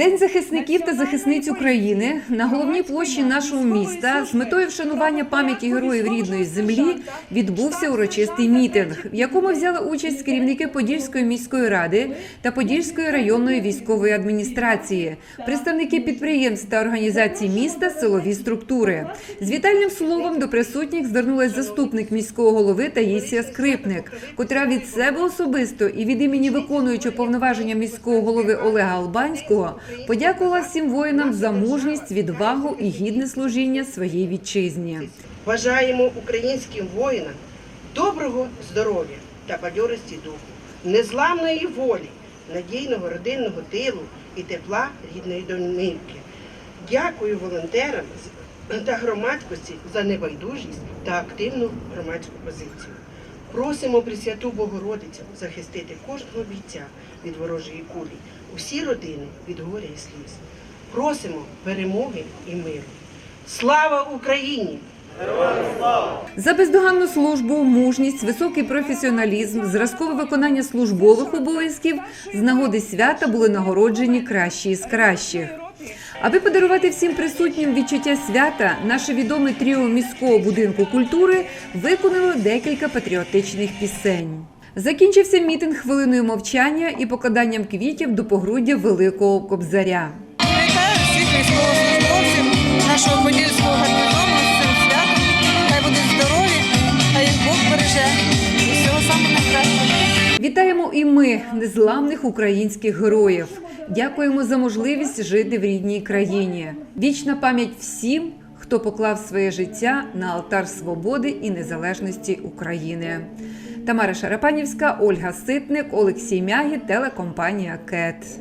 День захисників та захисниць України на головній площі нашого міста з метою вшанування пам'яті героїв рідної землі відбувся урочистий мітинг, в якому взяли участь керівники Подільської міської ради та Подільської районної військової адміністрації, представники підприємств та організацій міста, силові структури. З вітальним словом до присутніх звернулась заступник міського голови Таїсія Скрипник, котра від себе особисто і від імені виконуючого повноваження міського голови Олега Албанського подякувала всім воїнам за мужність, відвагу і гідне служіння своїй вітчизні. Бажаємо українським воїнам доброго здоров'я та бадьорості духу, незламної волі, надійного родинного тилу і тепла рідної домівки. Дякую волонтерам та громадськості за небайдужість та активну громадську позицію. Просимо Пресвяту Богородицю захистити кожного бійця від ворожої кулі, усі родини від горя і сліз. Просимо перемоги і миру. Слава Україні! За бездоганну службу, мужність, високий професіоналізм, зразкове виконання службових обов'язків з нагоди свята були нагороджені кращі із кращих. Аби подарувати всім присутнім відчуття свята, наше відоме тріо міського будинку культури виконало декілька патріотичних пісень. Закінчився мітинг хвилиною мовчання і покладанням квітів до погруддя великого кобзаря. Вітаю всіх військовослужбовців нашого подільського гарнізону з цим святом. Хай будуть здорові, хай їх Бог береже. Усього самого найкращого. Вітаємо і ми, незламних українських героїв. Дякуємо за можливість жити в рідній країні. Вічна пам'ять всім, хто поклав своє життя на алтар свободи і незалежності України. Тамара Шарапанівська, Ольга Ситник, Олексій Мягі, телекомпанія КЕТ.